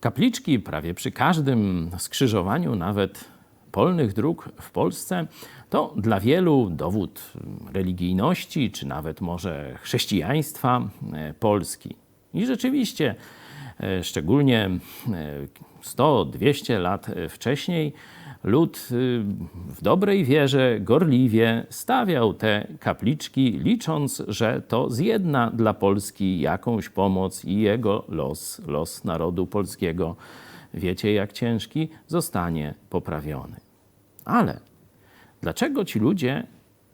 Kapliczki prawie przy każdym skrzyżowaniu, nawet polnych dróg w Polsce, to dla wielu dowód religijności, czy nawet może chrześcijaństwa e, Polski. I rzeczywiście, e, szczególnie e, 100-200 lat e, wcześniej, lud y, w dobrej wierze gorliwie stawiał te kapliczki, licząc, że to zjedna dla Polski jakąś pomoc i jego los, los narodu polskiego, wiecie jak ciężki, zostanie poprawiony. Ale dlaczego ci ludzie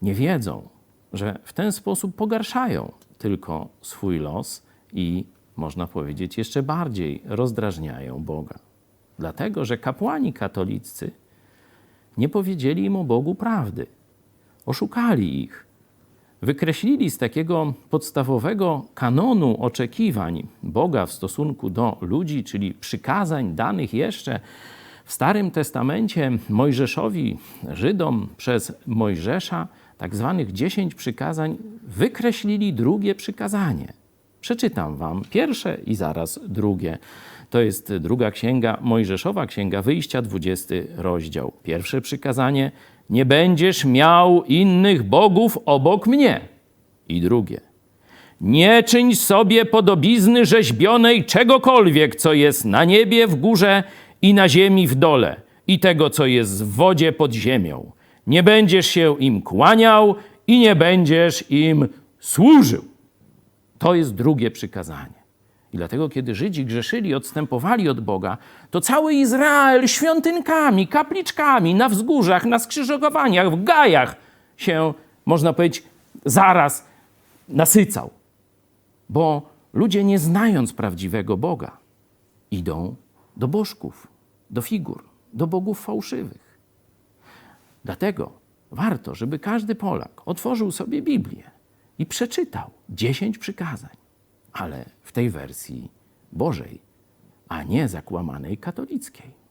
nie wiedzą, że w ten sposób pogarszają tylko swój los i, można powiedzieć, jeszcze bardziej rozdrażniają Boga? Dlatego, że kapłani katoliccy nie powiedzieli im o Bogu prawdy. Oszukali ich. Wykreślili z takiego podstawowego kanonu oczekiwań Boga w stosunku do ludzi, czyli przykazań danych jeszcze w Starym Testamencie Mojżeszowi, Żydom przez Mojżesza, tak zwanych dziesięć przykazań, wykreślili drugie przykazanie. Przeczytam wam pierwsze i zaraz drugie. To jest druga księga Mojżeszowa, księga wyjścia, 20 rozdział. Pierwsze przykazanie: Nie będziesz miał innych bogów obok mnie. I drugie: Nie czyń sobie podobizny rzeźbionej czegokolwiek, co jest na niebie w górze i na ziemi w dole, i tego, co jest w wodzie pod ziemią. Nie będziesz się im kłaniał i nie będziesz im służył. To jest drugie przykazanie. I dlatego, kiedy Żydzi grzeszyli, odstępowali od Boga, to cały Izrael świątynkami, kapliczkami, na wzgórzach, na skrzyżowaniach, w gajach się, można powiedzieć, zaraz nasycał. Bo ludzie, nie znając prawdziwego Boga, idą do bożków, do figur, do bogów fałszywych. Dlatego warto, żeby każdy Polak otworzył sobie Biblię i przeczytał dziesięć przykazań, ale w tej wersji Bożej, a nie zakłamanej katolickiej.